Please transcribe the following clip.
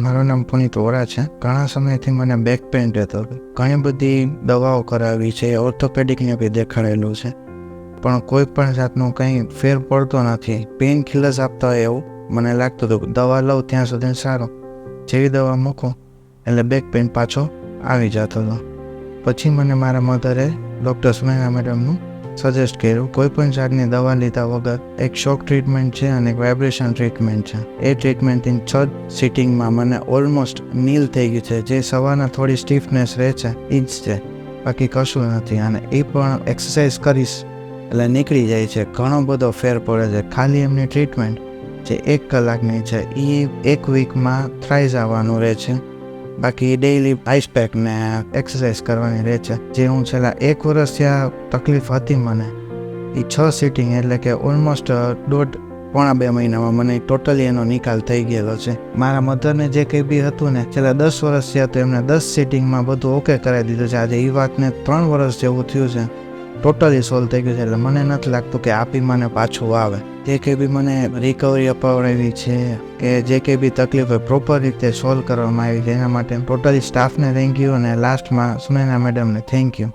મારું નામ પુનિત વોરા છે. ઘણા સમયથી મને બેક પેઇન રહેતો હતો. ઘણી બધી દવાઓ કરાવી છે ઓર્થોપેડિકને બી દેખાડેલું છે. પણ કોઈ પણ જાતનું કંઈ ફેર પડતો નથી. પેઇન કિલર્સ આપતા હોય એવું મને લાગતું હતું દવા લઉં ત્યાં સુધી સારું. જેવી દવા મૂકું, એટલે બેક પેઇન પાછો આવી જતો હતો. પછી મને મારા મધરે ડૉક્ટર સુનૈના મેડમનું સજેસ્ટ કર્યું, કોઈ પણ જાતની દવા લીધા વગર એક શોક ટ્રીટમેન્ટ છે અને એક વાઇબ્રેશન ટ્રીટમેન્ટ છે. એ ટ્રીટમેન્ટની છ સિટિંગમાં મને ઓલમોસ્ટ નીલ થઈ ગયું છે. જે સવારના થોડી સ્ટીફનેસ રહે છે, એ જ છે. બાકી કશું નથી અને એ પણ એક્સરસાઇઝ કરીશ એટલે નીકળી જાય છે. ઘણો બધો ફેર પડે છે. ખાલી એમની ટ્રીટમેન્ટ જે એક કલાકની છે એ એક વીકમાં થ્રાઇઝ આવવાનું રહે છે. બાકી ડેઈલી આઈસ પેક ને એક્સરસાઇઝ કરવાની રહે છે. જે હું છેલ્લા એક વર્ષથી આ તકલીફ હતી મને. એ છ સિટિંગ એટલે કે ઓલમોસ્ટ દોઢ પોણા બે મહિનામાં મને ટોટલી એનો નિકાલ થઈ ગયેલો છે. મારા મધરને જે કંઈ બી હતું ને, છેલ્લા દસ વર્ષ થયા તો એમને દસ સિટિંગમાં બધું ઓકે કરાવી દીધું છે. આજે એ વાતને ત્રણ વર્ષ જેવું થયું છે. ટોટલી સોલ્વ થઈ ગયું છે એટલે મને નથી લાગતું કે આપી મને પાછું આવે. જે કંઈ બી મને રિકવરી અપાવડાવી છે, કે જે કંઈ બી તકલીફ હોય પ્રોપર રીતે સોલ્વ કરવામાં આવી છે, એના માટે ટોટલી સ્ટાફને થેન્ક યુ અને લાસ્ટમાં સુનૈના મેડમને થેન્ક યુ